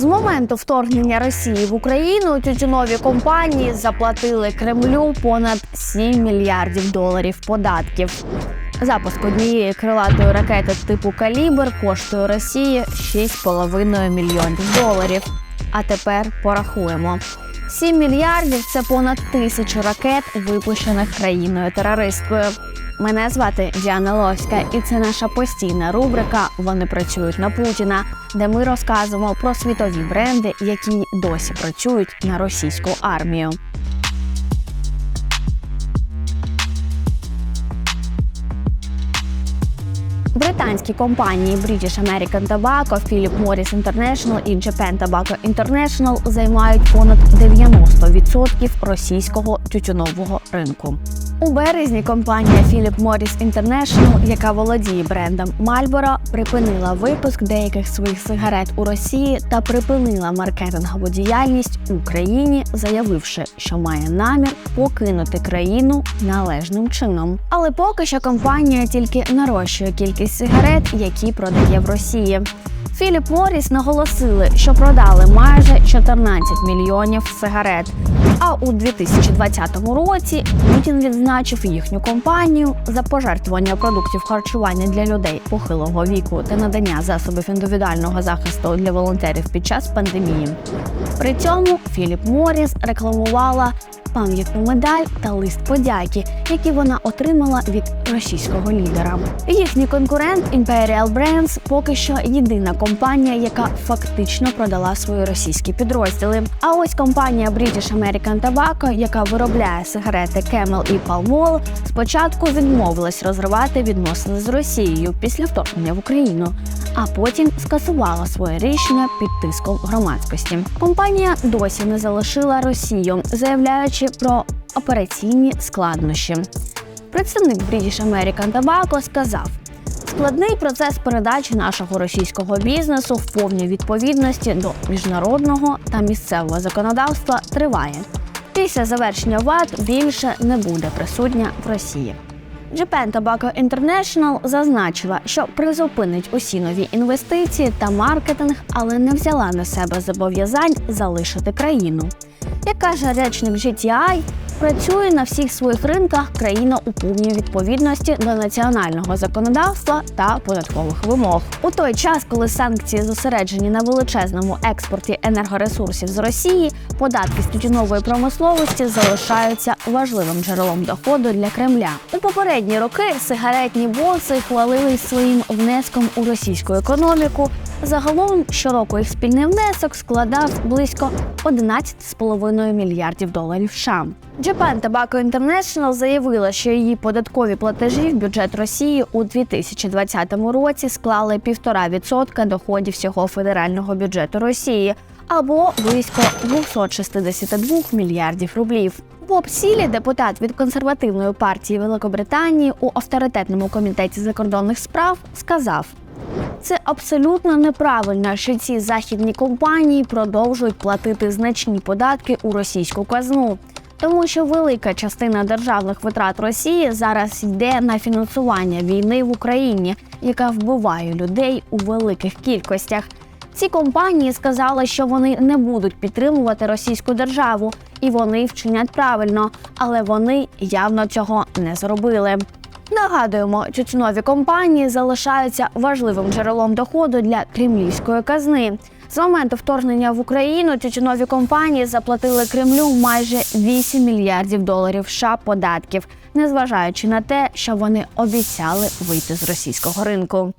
З моменту вторгнення Росії в Україну тютюнові компанії заплатили Кремлю понад 7 мільярдів доларів податків. Запуск однієї крилатої ракети типу Калібр коштує Росії 6,5 мільйонів доларів. А тепер порахуємо. 7 мільярдів це понад тисячу ракет, випущених країною терористкою. Мене звати Діана Лоська, і це наша постійна рубрика Вони працюють на Путіна, де ми розказуємо про світові бренди, які досі працюють на російську армію. Британські компанії British American Tobacco, Philip Morris International і Japan Tobacco International займають понад 90% російського тютюнового ринку. У березні компанія Philip Morris International, яка володіє брендом Marlboro, припинила випуск деяких своїх сигарет у Росії та припинила маркетингову діяльність у країні, заявивши, що має намір покинути країну належним чином. Але поки що компанія тільки нарощує кількість сигарет, які продає в Росії. Філіп Моріс наголосили, що продали майже 14 мільйонів сигарет. А у 2020 році Путін відзначив їхню компанію за пожертвування продуктів харчування для людей похилого віку та надання засобів індивідуального захисту для волонтерів під час пандемії. При цьому Філіп Моріс рекламувала пам'ятну медаль та лист подяки, які вона отримала від російського лідера. Їхній конкурент Imperial Brands поки що єдина компанія, яка фактично продала свої російські підрозділи. А ось компанія British American Tobacco, яка виробляє сигарети Camel і Palmol, спочатку відмовилась розривати відносини з Росією після вторгнення в Україну, а потім скасувала своє рішення під тиском громадськості. Компанія досі не залишила Росію, заявляючи про операційні складнощі. Представник British American Tobacco сказав. Складний процес передачі нашого російського бізнесу в повній відповідності до міжнародного та місцевого законодавства триває. Після завершення ВАД більше не буде присутня в Росії. Japan Tobacco International зазначила, що призупинить усі нові інвестиції та маркетинг, але не взяла на себе зобов'язань залишити країну. Як каже речник GTI, працює на всіх своїх ринках країна у повній відповідності до національного законодавства та податкових вимог. У той час, коли санкції зосереджені на величезному експорті енергоресурсів з Росії, податки з тютюнової промисловості залишаються важливим джерелом доходу для Кремля. У попередні роки сигаретні боси хвалились своїм внеском у російську економіку. Загалом щороку їх спільний внесок складав близько 11,5 мільярдів доларів США. Japan Tobacco International заявила, що її податкові платежі в бюджет Росії у 2020 році склали 1,5% доходів всього федерального бюджету Росії або близько 262 мільярдів рублів. Боб Сілі, депутат від консервативної партії Великобританії у авторитетному комітеті закордонних справ, сказав. Це абсолютно неправильно, що ці західні компанії продовжують платити значні податки у російську казну, тому що велика частина державних витрат Росії зараз йде на фінансування війни в Україні, яка вбиває людей у великих кількостях. Ці компанії сказали, що вони не будуть підтримувати російську державу, і вони вчинять правильно, але вони явно цього не зробили. Нагадуємо, тютюнові компанії залишаються важливим джерелом доходу для кремлівської казни. З моменту вторгнення в Україну тютюнові компанії заплатили Кремлю майже 8 мільярдів доларів США податків, незважаючи на те, що вони обіцяли вийти з російського ринку.